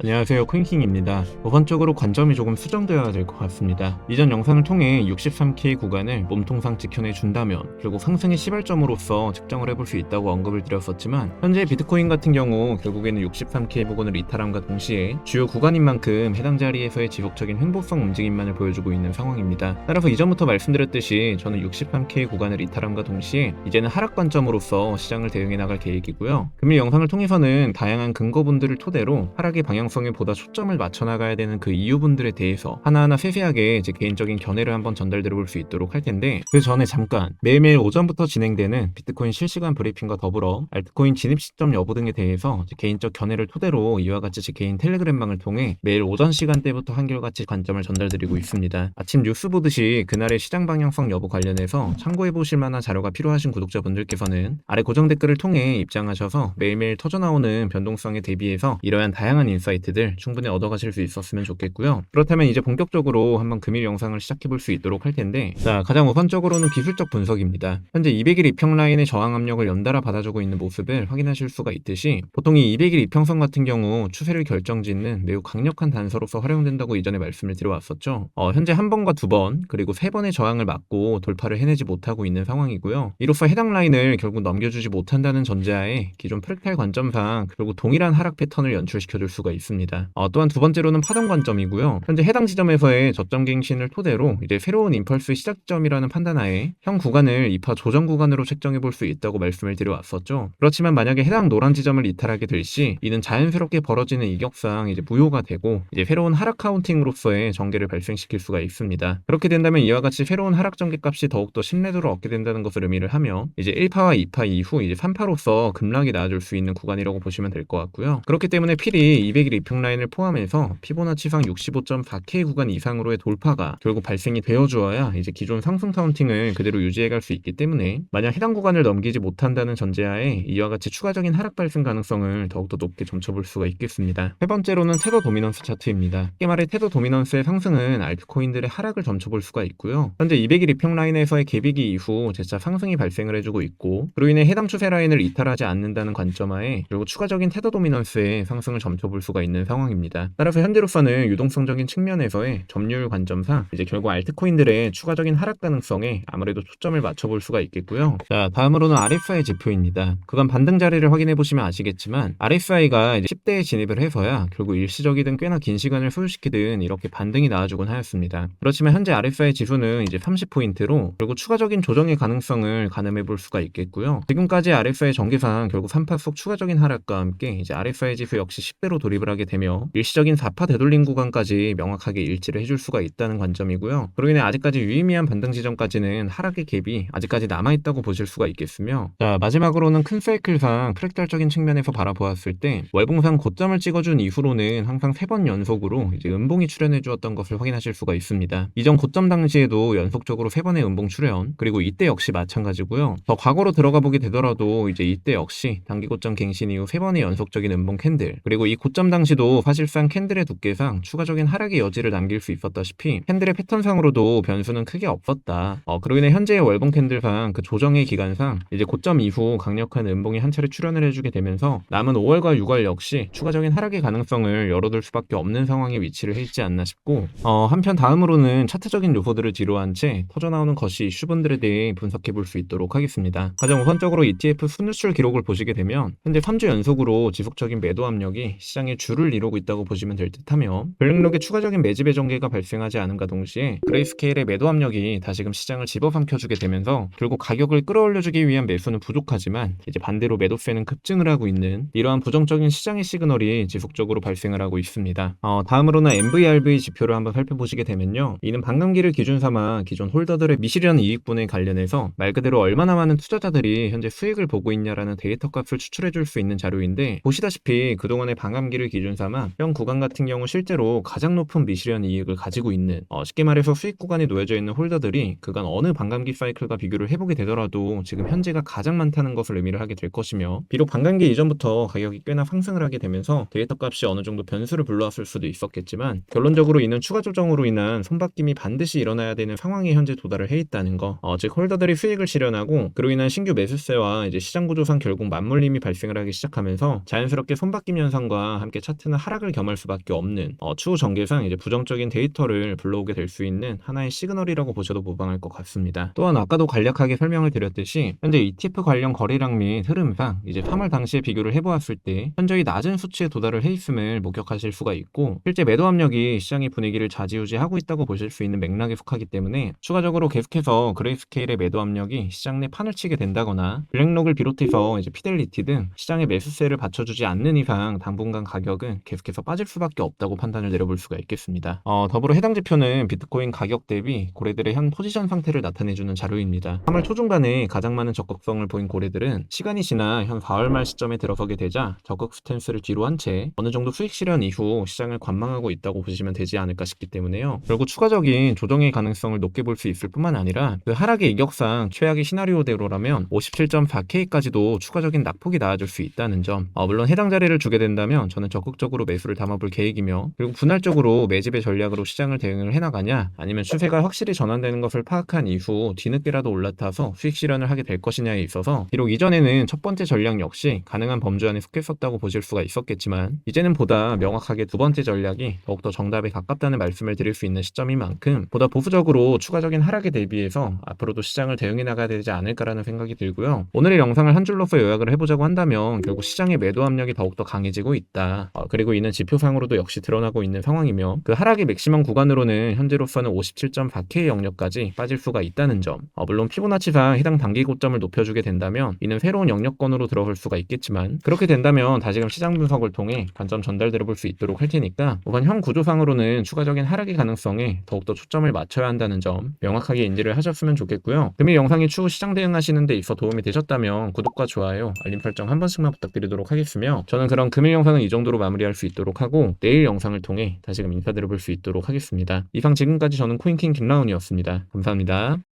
안녕하세요 퀸킹입니다. 우선적으로 관점이 조금 수정되어야 될 것 같습니다. 이전 영상을 통해 63K 구간을 몸통상 지켜내 준다면 결국 상승의 시발점으로서 측정을 해볼 수 있다고 언급을 드렸었지만 현재 비트코인 같은 경우 결국에는 63K 부근을 이탈함과 동시에 주요 구간인 만큼 해당 자리에서의 지속적인 횡보성 움직임만을 보여주고 있는 상황입니다. 따라서 이전부터 말씀드렸듯이 저는 63K 구간을 이탈함과 동시에 이제는 하락 관점으로서 시장을 대응해 나갈 계획이고요. 금일 영상을 통해서는 다양한 근거분들을 토대로 하락의 방향 성에 보다 초점을 맞춰 나가야 되는 그 이유분들에 대해서 하나하나 세세하게 제 개인적인 견해를 한번 전달드려 볼 수 있도록 할 텐데 그 전에 잠깐 매일매일 오전부터 진행되는 비트코인 실시간 브리핑과 더불어 알트코인 진입 시점 여부 등에 대해서 제 개인적 견해를 토대로 이와 같이 제 개인 텔레그램방을 통해 매일 오전 시간대부터 한결같이 관점을 전달드리고 있습니다. 아침 뉴스 보듯이 그날의 시장 방향성 여부 관련해서 참고해 보실 만한 자료가 필요하신 구독자분들께서는 아래 고정 댓글을 통해 입장하셔서 매일매일 터져나오는 변동성에 대비해서 이러한 다양한 인사이트 들 충분히 얻어가실 수 있었으면 좋겠고요. 그렇다면 이제 본격적으로 한번 금일 영상을 시작해 볼 수 있도록 할 텐데 자 가장 우선적으로는 기술적 분석입니다. 현재 200일 이평 라인의 저항 압력을 연달아 받아주고 있는 모습을 확인하실 수가 있듯이 보통 이 200일 이평선 같은 경우 추세를 결정짓는 매우 강력한 단서로서 활용된다고 이전에 말씀을 드려왔었죠. 어, 현재 한 번과 두 번 그리고 세 번의 저항을 맞고 돌파를 해내지 못하고 있는 상황이고요. 이로써 해당 라인을 결국 넘겨주지 못한다는 전제하에 기존 프랙탈 관점상 결국 동일한 하락 패턴을 연출시켜줄 수가 있습니다. 어, 또한 두 번째로는 파동 관점이고요. 현재 해당 지점에서의 저점 갱신을 토대로 이제 새로운 임펄스 시작점이라는 판단하에 현 구간을 이파 조정 구간으로 책정해 볼 수 있다고 말씀을 드려왔었죠. 그렇지만 만약에 해당 노란 지점을 이탈하게 될 시 이는 자연스럽게 벌어지는 이격상 이제 무효가 되고 이제 새로운 하락 카운팅으로서의 전개를 발생시킬 수가 있습니다. 그렇게 된다면 이와 같이 새로운 하락 전개 값이 더욱더 신뢰도를 얻게 된다는 것을 의미를 하며 이제 1파와 2파 이후 이제 3파로서 급락이 나아질 수 있는 구간이라고 보시면 될 것 같고요. 그렇기 때문에 필히 200일 이평 라인을 포함해서 피보나치상 65.4K 구간 이상으로의 돌파가 결국 발생이 되어 주어야 이제 기존 상승 카운팅을 그대로 유지해 갈 수 있기 때문에 만약 해당 구간을 넘기지 못한다는 전제하에 이와 같이 추가적인 하락 발생 가능성을 더욱더 높게 점쳐볼 수가 있겠습니다. 세 번째로는 테더 도미넌스 차트입니다. 쉽게 말해 테더 도미넌스의 상승은 알트코인들의 하락을 점쳐볼 수가 있고요. 현재 200일 이평 라인에서의 개비기 이후 재차 상승이 발생을 해주고 있고 그로 인해 해당 추세 라인을 이탈하지 않는다는 관점하에 결국 추가적인 테더 도미넌스의 상승을 점쳐볼 수가 있는 상황입니다. 따라서 현재로서는 유동성적인 측면에서의 점유율 관점상 이제 결국 알트코인들의 추가적인 하락 가능성에 아무래도 초점을 맞춰볼 수가 있겠고요. 자 다음으로는 RSI 지표입니다. 그간 반등 자리를 확인해 보시면 아시겠지만 RSI가 10대에 진입을 해서야 결국 일시적이든 꽤나 긴 시간을 소요시키든 이렇게 반등이 나와주곤 하였습니다. 그렇지만 현재 RSI 지수는 이제 30포인트로 결국 추가적인 조정의 가능성을 가늠해 볼 수가 있겠고요. 지금까지 RSI 전개상 결국 3파 속 추가적인 하락과 함께 이제 RSI 지수 역시 10대로 돌입을 하게 되며 일시적인 4파 되돌림 구간까지 명확하게 일치를 해줄 수가 있다는 관점이고요. 그로 인해 아직까지 유의미한 반등 지점까지는 하락의 갭이 아직까지 남아있다고 보실 수가 있겠으며 자 마지막으로는 큰 사이클상 프랙탈적인 측면에서 바라보았을 때 월봉상 고점을 찍어준 이후로는 항상 세번 연속으로 이제 음봉이 출현해 주었던 것을 확인하실 수가 있습니다. 이전 고점 당시에도 연속적으로 세 번의 음봉 출현 그리고 이때 역시 마찬가지고요. 더 과거로 들어가 보게 되더라도 이제 이때 역시 단기 고점 갱신 이후 세 번의 연속적인 음봉 캔들 그리고 이 고점 당시도 사실상 캔들의 두께상 추가적인 하락의 여지를 남길 수 있었다시피 캔들의 패턴상으로도 변수는 크게 없었다. 어, 그로 인해 현재의 월봉 캔들상 그 조정의 기간상 이제 고점 이후 강력한 음봉이 한 차례 출현을 해주게 되면서 남은 5월과 6월 역시 추가적인 하락의 가능성을 열어둘 수밖에 없는 상황에 위치를 해 있지 않나 싶고 어, 한편 다음으로는 차트적인 요소들을 뒤로한 채 터져나오는 것이 이슈분들에 대해 분석해 볼 수 있도록 하겠습니다. 가장 우선적으로 ETF 순누출 기록을 보시게 되면 현재 3주 연속으로 지속적인 매도 압력이 시장의 주를 이루고 있다고 보시면 될 듯하며 블랙록의 추가적인 매집의 전개가 발생하지 않은가 동시에 그레이스케일의 매도 압력이 다시금 시장을 집어삼켜주게 되면서 결국 가격을 끌어올려주기 위한 매수는 부족하지만 이제 반대로 매도세는 급증을 하고 있는 이러한 부정적인 시장의 시그널이 지속적으로 발생을 하고 있습니다. 어, 다음으로는 MVRV 지표를 한번 살펴보시게 되면요. 이는 반감기를 기준 삼아 기존 홀더들의 미실현 이익분에 관련해서 말 그대로 얼마나 많은 투자자들이 현재 수익을 보고 있냐라는 데이터 값을 추출해 줄 수 있는 자료인데 보시다시피 그동안의 반감기를 기준 삼아 현 구간 같은 경우 실제로 가장 높은 미실현 이익을 가지고 있는 어, 쉽게 말해서 수익 구간에 놓여져 있는 홀더들이 그간 어느 반감기 사이클과 비교를 해보게 되더라도 지금 현재가 가장 많다는 것을 의미를 하게 될 것이며 비록 반감기 이전부터 가격이 꽤나 상승을 하게 되면서 데이터 값이 어느 정도 변수를 불러왔을 수도 있었겠지만 결론적으로 이는 추가 조정으로 인한 손바뀜이 반드시 일어나야 되는 상황에 현재 도달을 해 있다는 거. 어, 즉 홀더들이 수익을 실현하고 그로 인한 신규 매수세와 이제 시장 구조상 결국 맞물림이 발생을 하기 시작하면서 자연스럽게 손바뀜 현상과 함께 차트는 하락을 겸할 수밖에 없는 어, 추후 전개상 이제 부정적인 데이터를 불러오게 될 수 있는 하나의 시그널이라고 보셔도 무방할 것 같습니다. 또한 아까도 간략하게 설명을 드렸듯이 현재 ETF 관련 거래량 및 흐름상 이제 3월 당시에 비교를 해보았을 때 현저히 낮은 수치에 도달을 해 있음을 목격하실 수가 있고 실제 매도 압력이 시장의 분위기를 좌지우지하고 있다고 보실 수 있는 맥락에 속하기 때문에 추가적으로 계속해서 그레이스케일의 매도 압력이 시장 내 판을 치게 된다거나 블랙록을 비롯해서 이제 피델리티 등 시장의 매수세를 받쳐주지 않는 이상 당분간 가격 은 계속해서 빠질 수밖에 없다고 판단을 내려볼 수가 있겠습니다. 어, 더불어 해당 지표는 비트코인 가격 대비 고래들의 현 포지션 상태를 나타내주는 자료입니다. 3월 초중반에 가장 많은 적극성을 보인 고래들은 시간이 지나 현 4월 말 시점에 들어서게 되자 적극 스탠스를 뒤로 한 채 어느 정도 수익 실현 이후 시장을 관망하고 있다고 보시면 되지 않을까 싶기 때문에요. 결국 추가적인 조정의 가능성을 높게 볼 수 있을 뿐만 아니라 그 하락의 이격상 최악의 시나리오대로라면 57.4K까지도 추가적인 낙폭이 나아질 수 있다는 점. 어, 물론 해당 자리를 주게 된다면 저는 적극 적으로 매수를 담아볼 계획이며 그리고 분할적으로 매집의 전략으로 시장을 대응을 해나가냐 아니면 추세가 확실히 전환되는 것을 파악한 이후 뒤늦게라도 올라타서 수익 실현을 하게 될 것이냐에 있어서 비록 이전에는 첫 번째 전략 역시 가능한 범주 안에 속했었다고 보실 수가 있었겠지만 이제는 보다 명확하게 두 번째 전략이 더욱더 정답에 가깝다는 말씀을 드릴 수 있는 시점인 만큼 보다 보수적으로 추가적인 하락에 대비해서 앞으로도 시장을 대응해 나가야 되지 않을까라는 생각이 들고요. 오늘의 영상을 한 줄로서 요약을 해보자고 한다면 결국 시장의 매도 압력이 더욱더 강해지고 있다. 어, 그리고 이는 지표상으로도 역시 드러나고 있는 상황이며 그 하락의 맥시멈 구간으로는 현재로서는 57.4K 영역까지 빠질 수가 있다는 점. 어, 물론 피보나치상 해당 단기 고점을 높여주게 된다면 이는 새로운 영역권으로 들어설 수가 있겠지만 그렇게 된다면 다시금 시장 분석을 통해 관점 전달드려 볼 수 있도록 할 테니까 우선 현 구조상으로는 추가적인 하락의 가능성에 더욱더 초점을 맞춰야 한다는 점 명확하게 인지를 하셨으면 좋겠고요. 금일 영상이 추후 시장 대응하시는 데 있어 도움이 되셨다면 구독과 좋아요, 알림 설정 한 번씩만 부탁드리도록 하겠으며 저는 그럼 금일 영상은 이 정도로 마무리할 수 있도록 하고 내일 영상을 통해 다시금 인사드려 볼 수 있도록 하겠습니다. 이상 지금까지 저는 코인킹 김라운이었습니다. 감사합니다.